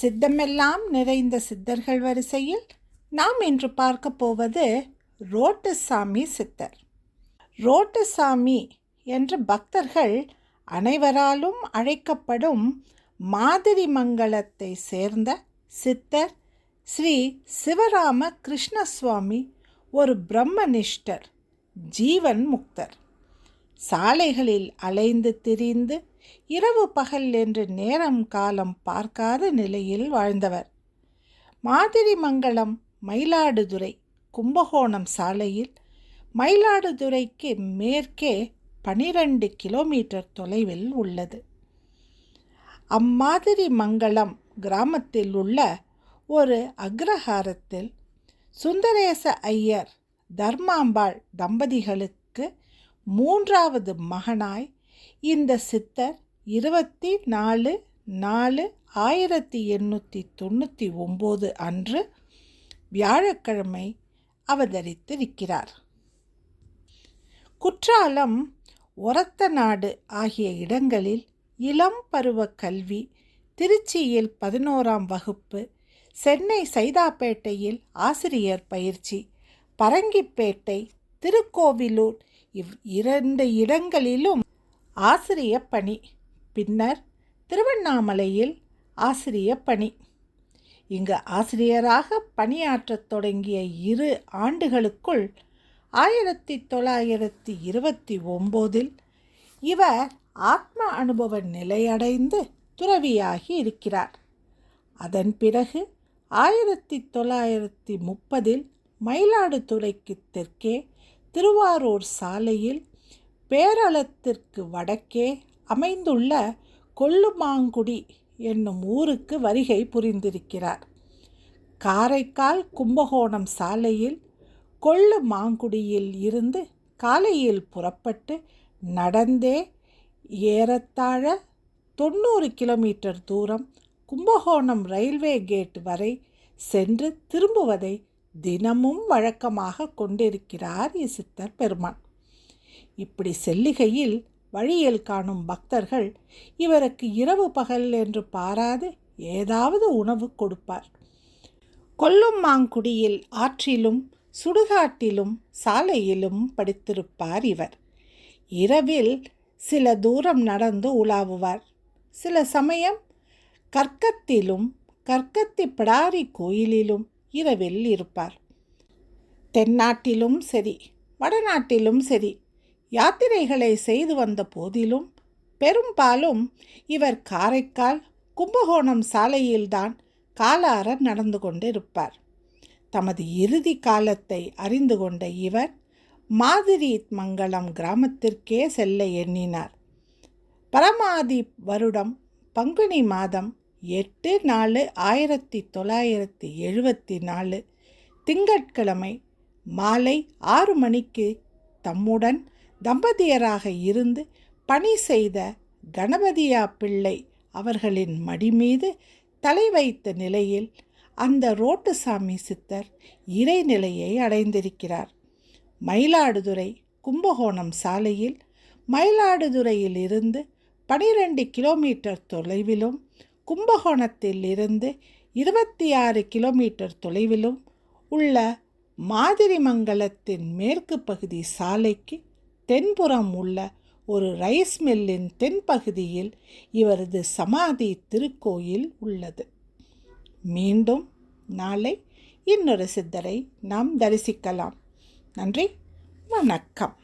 சித்தமெல்லாம் நிறைந்த சித்தர்கள் வரிசையில் நாம் இன்று பார்க்க போவது ரோட்டுசாமி சித்தர். ரோட்டுசாமி என்ற பக்தர்கள் அனைவராலும் அழைக்கப்படும் மாதிரி மங்கலத்தை சேர்ந்த சித்தர் ஸ்ரீ சிவராம கிருஷ்ணசுவாமி ஒரு பிரம்மனிஷ்டர் ஜீவன் முக்தர். சாலைகளில் அலைந்து திரிந்து இரவு பகல் என்று நேரம் காலம் பார்க்காத நிலையில் வாழ்ந்தவர். மாதிரிமங்கலம் மயிலாடுதுறை கும்பகோணம் சாலையில் மயிலாடுதுறைக்கு மேற்கே பனிரெண்டு கிலோமீட்டர் தொலைவில் உள்ளது. அம்மாதிரி மங்கலம் கிராமத்தில் உள்ள ஒரு அக்ரஹாரத்தில் சுந்தரேச ஐயர் தர்மாம்பாள் தம்பதிகளுக்கு மூன்றாவது மகனாய் இந்த சித்தர் இருபத்தி நாலு நாலு ஆயிரத்தி எண்ணூற்றி தொண்ணூற்றி ஒம்பது அன்று வியாழக்கிழமை அவதரித்திருக்கிறார். குற்றாலம் ஒரத்த நாடு ஆகிய இடங்களில் இளம் பருவ கல்வி திருச்சியில் பதினோராம் வகுப்பு சென்னை சைதாப்பேட்டையில் ஆசிரியர் பயிற்சி பரங்கிப்பேட்டை திருக்கோவிலூர் இரண்டு இடங்களிலும் ஆசிரிய பணி. பின்னர் திருவண்ணாமலையில் ஆசிரிய பணி. இங்கு ஆசிரியராக பணியாற்றத் தொடங்கிய இரு ஆண்டுகளுக்குள் ஆயிரத்தி தொள்ளாயிரத்தி இருபத்தி ஒம்போதில் இவர் ஆத்ம அனுபவ நிலையடைந்து துறவியாகி இருக்கிறார். அதன் பிறகு ஆயிரத்தி தொள்ளாயிரத்தி முப்பதில் மயிலாடுதுறைக்கு தெற்கே திருவாரூர் சாலையில் பேரளத்திற்கு வடக்கே அமைந்துள்ள கொல்லுமாங்குடி என்னும் ஊருக்கு வருகை புரிந்திருக்கிறார். காரைக்கால் கும்பகோணம் சாலையில் கொள்ளு மாங்குடியில் இருந்து காலையில் புறப்பட்டு நடந்தே ஏறத்தாழ தொண்ணூறு கிலோமீட்டர் தூரம் கும்பகோணம் ரயில்வே கேட் வரை சென்று திரும்புவதை தினமும் வழக்கமாக கொண்டிருக்கிறார் இசித்தர் பெருமான். இப்படி செல்லுகையில் வழியில் காணும் பக்தர்கள் இவருக்கு இரவு பகல் என்று பாராது ஏதாவது உணவு கொடுப்பார். கொல்லும் மாங்குடியில் ஆற்றிலும் சுடுகாட்டிலும் சாலையிலும் படித்திருப்பார் இவர். இரவில் சில தூரம் நடந்து உலாவுவார். சில சமயம் கற்கத்திலும் கற்கத்தி பிடாரி கோயிலிலும் இரவில் இருப்பார். தென்னாட்டிலும் சரி வடநாட்டிலும் சரி யாத்திரைகளை செய்து வந்த போதிலும் பெரும்பாலும் இவர் காரைக்கால் கும்பகோணம் சாலையில்தான் காலார நடந்து கொண்டிருப்பார். தமது இறுதி காலத்தை அறிந்து கொண்ட இவர் மாதிரி மங்கலம் கிராமத்திற்கே செல்ல எண்ணினார். பரமாதி வருடம் பங்குனி மாதம் எட்டு நாலு ஆயிரத்தி தொள்ளாயிரத்தி எழுபத்தி நாலு திங்கட்கிழமை மாலை ஆறு மணிக்கு தம்முடன் தம்பதியராக இருந்து பணி செய்த கணபதியா பிள்ளை அவர்களின் மடி மீது தலை வைத்த நிலையில் அந்த ரோட்டுசாமி சித்தர் இறைநிலையை அடைந்திருக்கிறார். மயிலாடுதுறை கும்பகோணம் சாலையில் மயிலாடுதுறையில் இருந்து பனிரெண்டு கிலோமீட்டர் தொலைவிலும் கும்பகோணத்தில் இருந்து இருபத்தி ஆறு கிலோமீட்டர் தொலைவிலும் உள்ள மாதிரிமங்கலத்தின் மேற்கு பகுதி சாலைக்கு தென்புறம் உள்ள ஒரு ரைஸ் மில்லின் தென்பகுதியில் இவரது சமாதி திருக்கோயில் உள்ளது. மீண்டும் நாளை இன்னொரு சித்தரை நாம் தரிசிக்கலாம். நன்றி வணக்கம்.